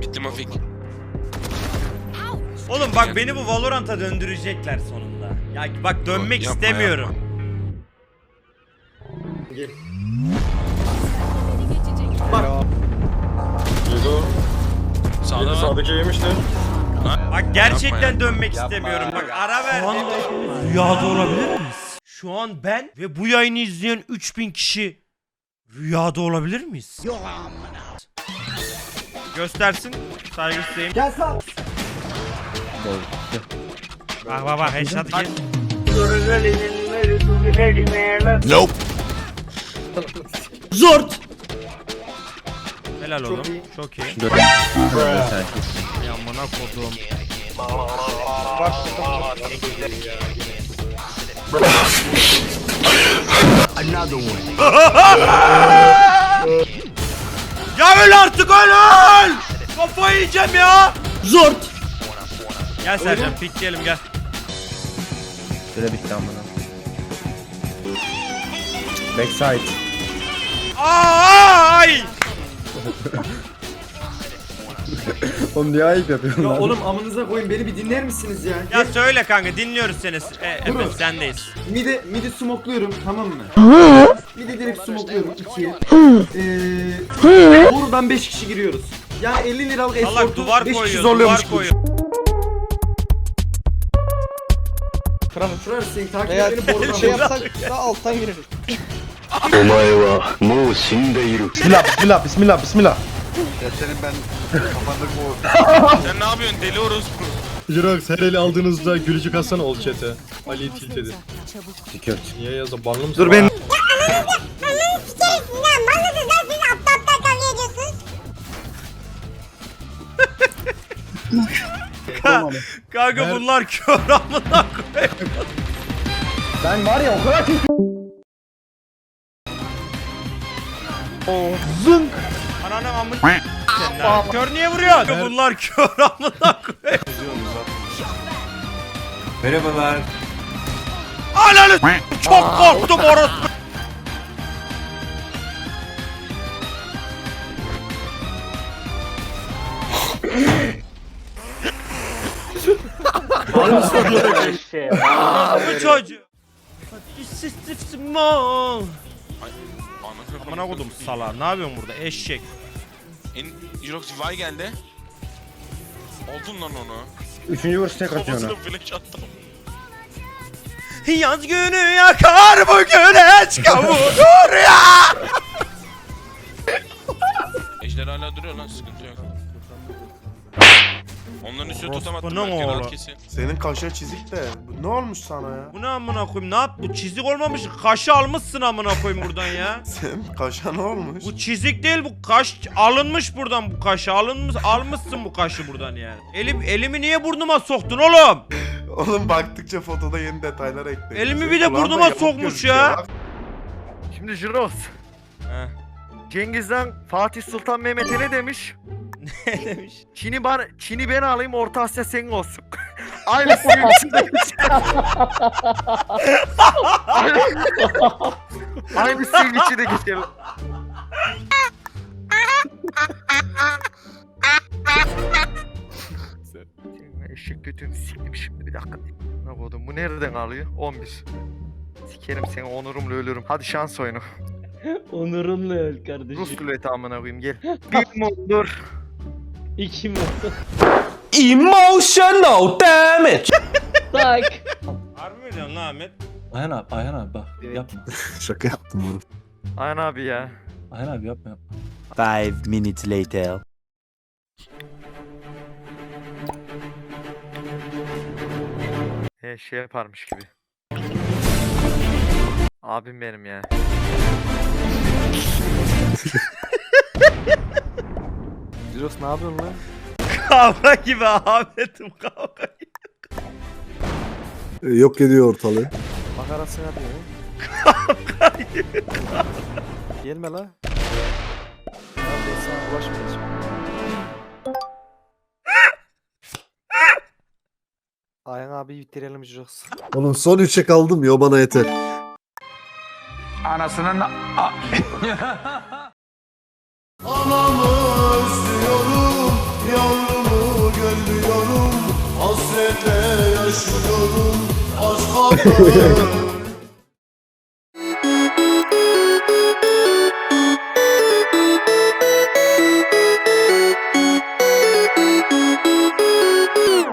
Bitti Mafik. Oğlum bak beni bu Valorant'a döndürecekler sonunda. Ya bak dönmek Yapma, istemiyorum. Sağda var. Sağdaki yemişti. Bak gerçekten Yapma ya. dönmek istemiyorum. Bak ara ver. Rüyada olabilir miyiz? Şu an ben ve bu yayını izleyen 3000 kişi rüyada olabilir miyiz? Yok Göstersin. Saygı isteğim. Gel sağ. Bak bak bak headshot ki. Zort. Helal oğlum. Çok iyi. Yamına kodum. ya öl artık öl öl! Kafayı yiyeceğim ya! Zort. Gel Sercan pikleyelim gel. Süre bitti amına. Backside. Ay! Oğlum niye ayıp yapıyorsun Ya lan? oğlum amınıza koyun beni bir dinler misiniz ya? Ya söyle kanka dinliyoruz seni. E, evet sendeyiz. Midi, midi smokluyorum tamam mı? midi direkt smokluyorum ikiye. Eee buradan 5 kişi giriyoruz. Yani 50 liralık Allah eskortu duvar 5 kişi koyuyor, zorluyormuş duvar gibi. koyuyor. Şurar seni takip Eğer et beni borudan. şey yapsak da alttan gireriz. Bismillah bismillah bismillah bismillah. Sen ne yapıyorsun deli orospu? Jirox her eli aldığınızda gülücük atsana ol chat'e. Ali tilt edin. Niye yazdı? Banlı mısın? Dur ben Kanka bunlar kör amına koyayım. Ben var ya o kadar kötü. Ananı amın Sen Kör niye vuruyorsun? Bunlar kör amına koyayım. Merhabalar. Ananı çok korktum orospu. Bu çocuğu. Anasını Amına kodum sala. Ne yapıyorsun burada eşek? En Jirox Vay geldi. Oldun lan onu. Üçüncü vuruş tek atıyor Kafasına ona. flash attım. Yaz günü yakar bu güneş kavurur ya. Ejder hala duruyor lan sıkıntı yok. Onların üstüne totem attım ne kesin. Senin kaşa çizik de bu ne olmuş sana ya? Bu ne amına koyayım? Ne yap? Bu çizik olmamış. Kaşı almışsın amına koyayım buradan ya. Senin kaşa ne olmuş? Bu çizik değil bu kaş alınmış buradan bu kaşı alınmış almışsın bu kaşı buradan yani. Elim elimi niye burnuma soktun oğlum? Oğlum baktıkça fotoda yeni detaylar ekledim. Elimi bir de burnuma yamuk sokmuş gözüküyor ya. Şimdi Jirox, Heh. Cengiz'den Fatih Sultan Mehmet'e ne demiş? Ne demiş? Çin'i ben Çin'i ben alayım, Orta Asya senin olsun. Aynı suyun içinde Aynı, Aynı suyun içinde geçelim. Eşek götünü siktim şimdi bir dakika. Ne koydum bu nereden alıyor? 11. Sikerim seni onurumla ölürüm. Hadi şans oyunu. Onurunla öl kardeşim. Rus ruleti amına koyayım gel. Bir mundur. İki mi? Emotional damage. Tak. Harbi mi diyorsun lan Ahmet? Ayhan abi, Ayhan abi bak yapma. Şaka yaptım bunu. Ayhan abi ya. Ayhan abi yapma yapma. Five minutes later. He şey yaparmış gibi. Abim benim ya. Jirox ne yapıyorsun lan? Kavga gibi Ahmet'im kavga gibi. Yok ediyor ortalığı. Makarasını yapıyor. Gelme la. Ben de sana ulaşmayacağım. Ayhan abi bitirelim Jirox. Oğlum son 3'e kaldım ya o bana yeter. Anasının Anamı Az kaldı